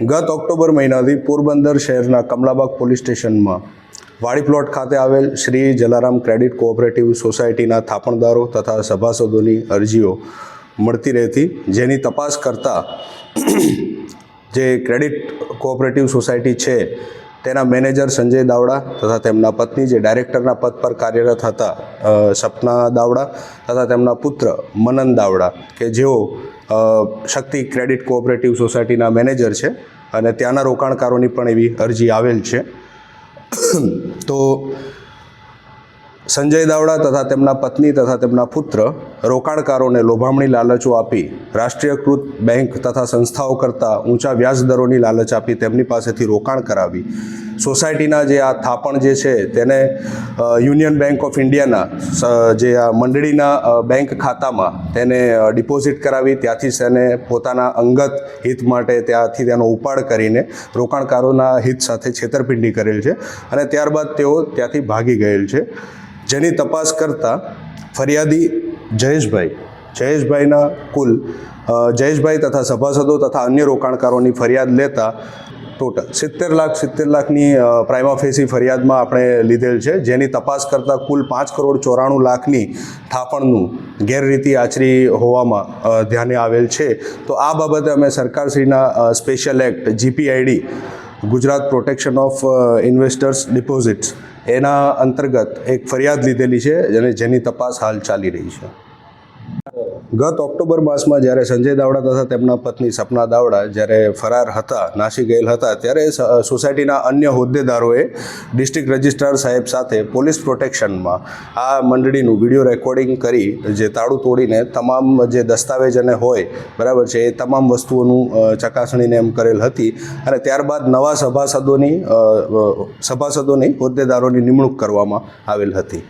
ગત ઓક્ટોબર મહિનાથી પોરબંદર શહેરના કમલાબાગ પોલીસ સ્ટેશનમાં વાડી પ્લોટ ખાતે આવેલ શ્રી જલારામ ક્રેડિટ કોઓપરેટિવ સોસાયટીના થાપણદારો તથા સભાસદોની અરજીઓ મળતી રહેતી, જેની તપાસ કરતા જે ક્રેડિટ કોઓપરેટિવ સોસાયટી છે તેના મેનેજર સંજય દાવડા તથા તેમના પત્ની જે ડાયરેક્ટરના પદ પર કાર્યરત હતા સપના દાવડા તથા તેમના પુત્ર મનન દાવડા, કે જેઓ શક્તિ ક્રેડિટ કોઓપરેટિવ સોસાયટીના મેનેજર છે અને ત્યાંના રોકાણકારોની પણ એવી અરજી આવેલ છે. તો સંજય દાવડા તથા તેમના પત્ની તથા તેમના પુત્ર રોકાણકારોને લોભામણી લાલચો આપી રાષ્ટ્રીયકૃત બેંક તથા સંસ્થાઓ કરતાં ઊંચા વ્યાજ દરોની લાલચ આપી તેમની પાસેથી રોકાણ કરાવી. સોસાયટીના જે આ થાપણ જે છે તેને યુનિયન બેંક ઓફ ઇન્ડિયાના જે આ મંડળીના બેંક ખાતામાં તેને ડિપોઝિટ કરાવી, ત્યાંથી તેને પોતાના અંગત હિત માટે ત્યાંથી તેનો ઉપાડ કરીને રોકાણકારોના હિત સાથે છેતરપિંડી કરેલ છે અને ત્યારબાદ તેઓ ત્યાંથી ભાગી ગયેલ છે. જેની તપાસ કરતાં ફરિયાદી જયેશભાઈ, જયેશભાઈના કુલ જયેશભાઈ તથા સભાસદો તથા અન્ય રોકાણકારોની ફરિયાદ લેતા ટોટલ સિત્તેર લાખ, સિત્તેર લાખની પ્રાઇમા ફેસી ફરિયાદમાં આપણે લીધેલ છે. જેની તપાસ કરતાં કુલ પાંચ કરોડ ચોરાણું લાખની થાપણનું ગેરરીતિ આચરી હોવામાં ધ્યાને આવેલ છે. તો આ બાબતે અમે સરકારશ્રીના special act, GPID, Gujarat protection of investors deposits એના અંતર્ગત એક ફરિયાદ લીધેલી છે અને જેની તપાસ હાલ ચાલી રહી છે. ગત ઓક્ટોબર માસમાં જ્યારે સંજય દાવડા તથા તેમના પત્ની સપના દાવડા જ્યારે ફરાર હતા, નાસી ગયેલ હતા, ત્યારે સોસાયટીના અન્ય હોદ્દેદારોએ ડિસ્ટ્રિક્ટ રજિસ્ટ્રાર સાહેબ સાથે પોલીસ પ્રોટેક્શનમાં આ મંડળીનું વીડિયો રેકોર્ડિંગ કરી જે તાળું તોડીને તમામ જે દસ્તાવેજ અને હોય, બરાબર છે, એ તમામ વસ્તુઓનું ચકાસણીને એમ કરેલ હતી અને ત્યારબાદ નવા સભાસદોની સભાસદોની હોદ્દેદારોની નિમણૂક કરવામાં આવેલ હતી.